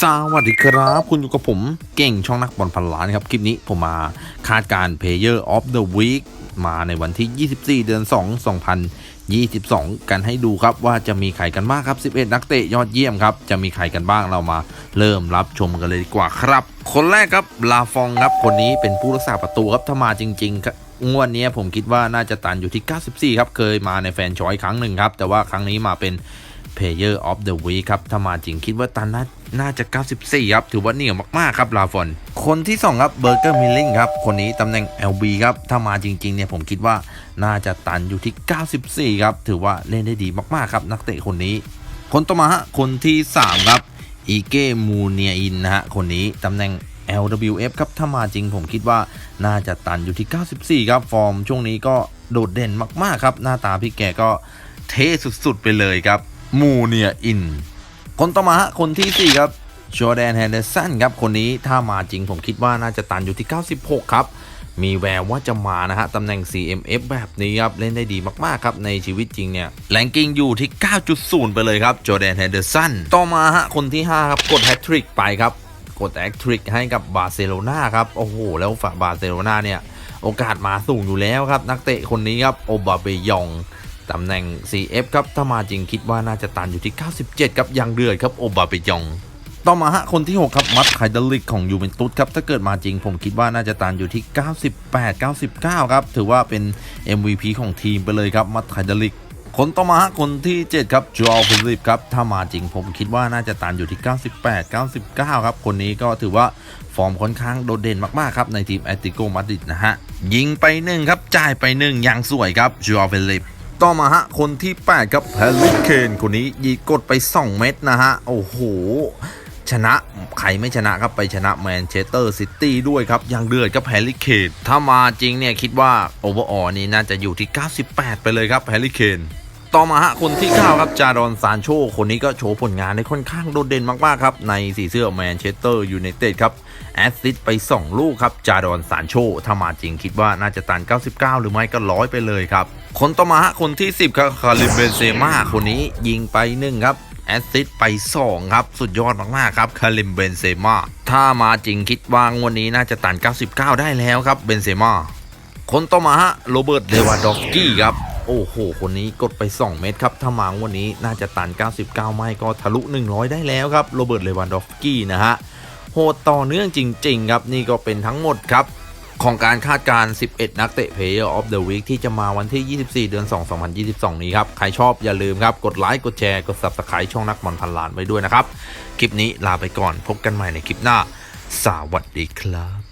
สวัสดีครับ คุณอยู่กับผมเก่งช่องนักบอลพันล้านครับ คลิปนี้ผมมาคาดการณ์ Player of the Week มาในวันที่ 24 เดือน 2 2022 กันให้ดูครับว่าจะมีใครกันบ้างครับ 11 นักเตะยอดเยี่ยมครับ จะมีใครกันบ้างเรามาเริ่มรับชมกันเลยดีกว่าครับ คนแรกครับลาฟองครับคนนี้เป็นผู้รักษาประตูครับถ้ามาจริงๆครับงวดนี้ผมคิดว่าน่าจะตันอยู่ที่ 94 ครับ เคยมาในแฟนชอยครั้งหนึ่งครับ แต่ว่าครั้งนี้มาเป็น Player of the Week ครับ ถ้ามาจริงคิดว่าตันน่าน่าจะ 94 ครับ ถือว่าเหนียวมาก ๆ ครับ ลาฟอน คนที่ 2 ครับ เบอร์เกอร์มิลลิงครับ คนนี้ตำแหน่ง LB ครับ ถ้ามาจริง ๆ เนี่ย ผมคิดว่าน่าจะตันอยู่ที่ 94 ครับ ถือว่าเล่นได้ดีมาก ๆ ครับ นักเตะคนนี้ คนต่อมาฮะ คนที่ 3 ครับ อีเกมูเนียอินนะฮะ คนนี้ตำแหน่ง LWF ครับ ถ้ามาจริงผมคิดว่าน่าจะตันอยู่ที่ 94 ครับ ฟอร์มช่วงนี้ก็โดดเด่นมาก ๆ ครับ หน้าตาพี่แกก็เท่สุด ๆ ไปเลยครับ มูเนียอิน คนต่อมาฮะคนที่ 4 ครับจอแดนแฮนเดอร์สันครับ คนนี้ถ้ามาจริงผมคิดว่าน่าจะตันอยู่ที่ 96 ครับ มีแววว่าจะมานะฮะตำแหน่ง CMF แบบนี้ครับ เล่นได้ดีมากๆครับ ในชีวิตจริงเนี่ยแรงกิ้งอยู่ที่ 9.0 ไปเลยครับจอแดนแฮนเดอร์สันต่อมาฮะคนที่ 5 ครับ กดแฮตทริกไปครับ กดแอคทริกให้กับบาร์เซโลนาครับ โอ้โห แล้วฝ่าบาร์เซโลนาเนี่ยโอกาสมาสูงอยู่แล้วครับ นักเตะคนนี้ครับโอบาเบยอง ตำแหน่ง CF ครับ ถ้ามาจริงคิดว่าน่าจะตันอยู่ที่ 97 ครับยังเดือดครับ โอบาเบยอง ต่อมาฮะคนที่ 6 ครับ มัตไคเดลิกของยูเวนตุสครับ ถ้าเกิดมาจริงผมคิดว่าน่าจะตันอยู่ที่ 98 99 ครับ ถือว่าเป็น MVP ของทีมไปเลยครับ มัตไคเดลิกคนต่อมาฮะคนที่ 7 ครับจอลฟิลิปครับ ถ้ามาจริงผมคิดว่าน่าจะตันอยู่ที่ 98 99 ครับ คนนี้ก็ถือว่าฟอร์มค่อนข้างโดดเด่นมาก ๆ ครับ ในทีมแอตติโกมาดริดนะฮะ ยิงไปหนึ่งครับ จ่ายไปหนึ่งอย่างสวยครับจอลฟิลิป ต่อมาฮะ คนที่ 8 ครับแฮร์รี่เคนคนนี้ยีกดไป 2 เม็ดนะฮะ โอ้โห ชนะใครไม่ชนะครับ ไปชนะแมนเชสเตอร์ซิตี้ด้วยครับ ยังเดือดครับแฮร์รี่เคนถ้ามาจริงเนี่ย คิดว่าโอเวอร์ออนี่น่าจะอยู่ที่ 98 ไปเลยครับแฮร์รี่เคน ต่อมาฮะคนที่ 9 ครับ จารอนซานโช คนนี้ก็โชว์ผลงานได้ค่อนข้างโดดเด่นมากๆครับ ในสีเสื้อแมนเชสเตอร์ยูไนเต็ดครับ แอสซิสไป 2 ลูกครับ จารอนซานโช ถ้ามาจริงคิดว่าน่าจะตัน 99 หรือไม่ก็ร้อยไปเลยครับ คนต่อมาฮะคนที่ 10 ครับ คาริมเบนเซม่าคนนี้ยิงไป 1 ครับแอสซิสไป 2 ครับ สุดยอดมาก ๆ ครับ คาริมเบนเซม่าถ้ามาจริงคิดว่างวดนี้น่าจะตัน 99 ได้แล้วครับเบนเซม่าคนต่อมาฮะโรเบิร์ตเลวานดอฟสกี้ครับ โอ้โห คนนี้กดไป 2 เม็ดครับ ถ้ามางวันนี้น่าจะตัน 99 ไม่ก็ทะลุ 100 ได้แล้วครับ โรเบิร์ต เลวานดอฟกี้นะฮะ โหดต่อเนื่องจริง ๆ ครับ นี่ก็เป็นทั้งหมดครับของการคาดการณ์ 11 นักเตะ Player of the Week ที่จะมาวันที่ 24 เดือน 2 2022 นี้ครับ ใครชอบอย่าลืมครับ กดไลค์ กดแชร์ กด Subscribe ช่องนักบอลพันล้านไว้ด้วยนะครับ คลิปนี้ลาไปก่อน พบกันใหม่ในคลิปหน้า สวัสดีครับ